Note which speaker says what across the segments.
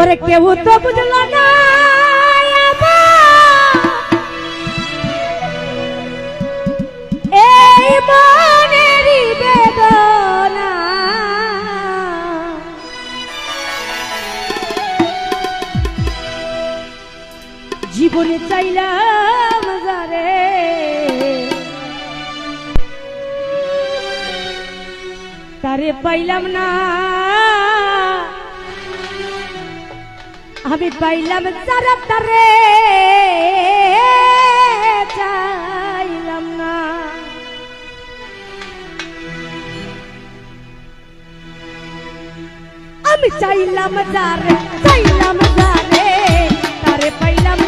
Speaker 1: ওরে কেউ তো বুঝলো না এই মনেরই বেদনা। জীবনে চাইলাম যারে তারে পাইলাম না। আমি পাইলাম যারা তারে আমি চাইলাম যারে চাইলাম যারে তারে পাইলাম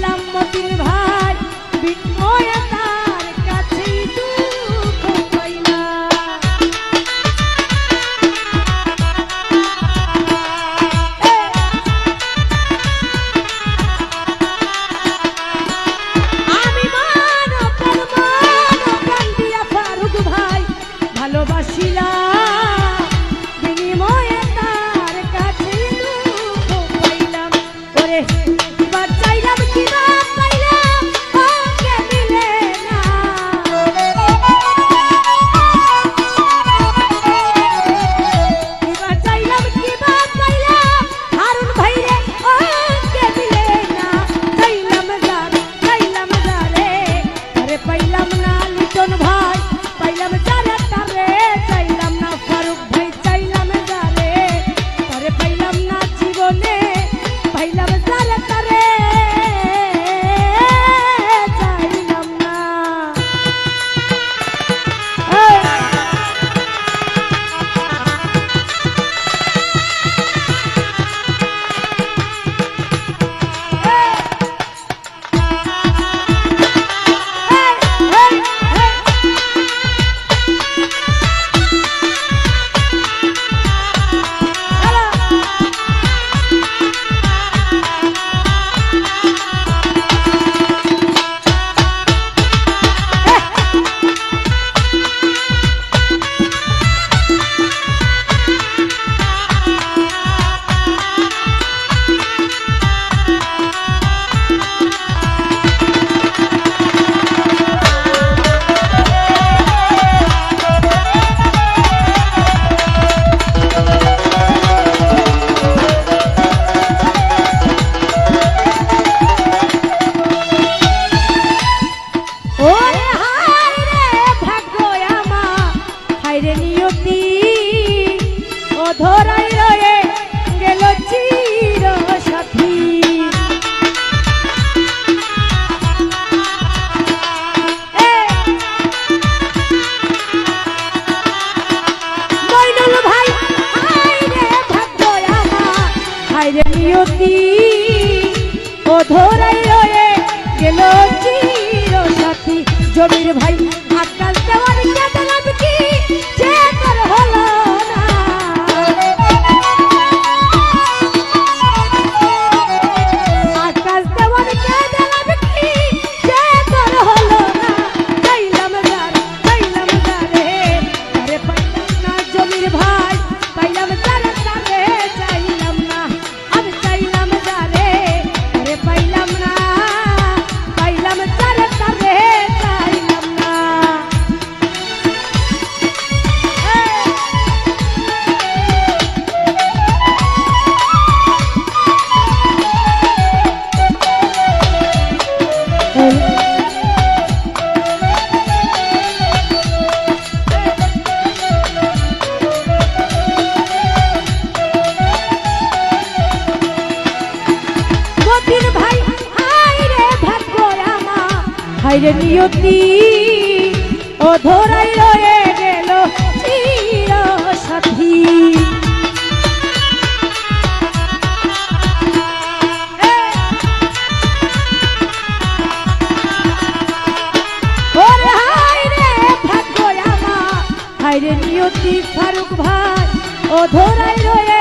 Speaker 1: ছিলাম মতির ভাই বিনয় মায়ের নিয়তি ও রয়ে গেল সাথী। নিয়তি ফারুক ভাই ও ধরাই রয়ে